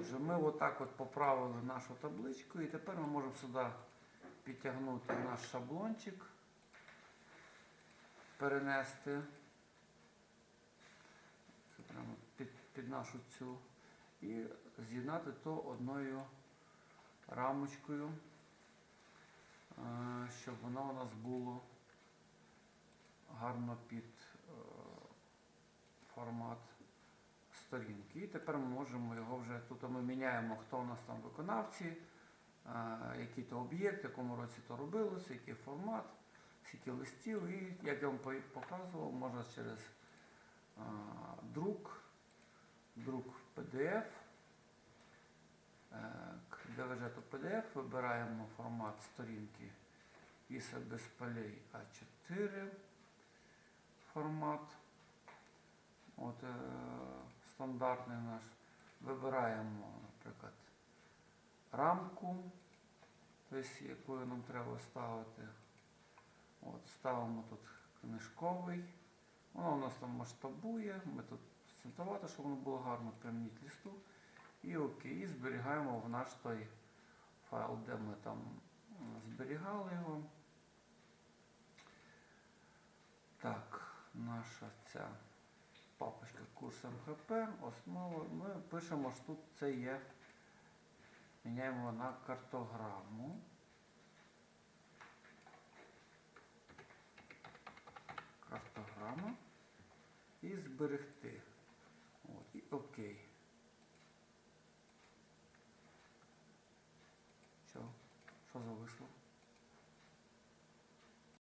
Отже, ми отак от поправили нашу табличку і тепер ми можемо сюди підтягнути наш шаблончик, перенести прямо під, під нашу цю і з'єднати то одною рамочкою, е, щоб воно у нас було гарно під е, формат сторінки. І тепер ми можемо його вже тут ми міняємо, хто у нас там виконавці, який то об'єкт, в якому році то робилося, який формат, скільки листів. І як я вам показував, можна через друк, друк PDF. К- Для PDF вибираємо формат сторінки ISO без полей А4 формат. От е, стандартний наш. Вибираємо, наприклад, рамку, тобто, яку нам треба ставити. От, ставимо тут книжковий. Воно у нас там масштабує. Ми тут центувати, щоб воно було гарно примінити листу. І окей, і зберігаємо в наш той файл, де ми там зберігали його. Так, наша ця папочка курс МХП, основа. Ми пишемо, що тут це є. Міняємо на картограму. Картограма. І зберегти. От, і окей.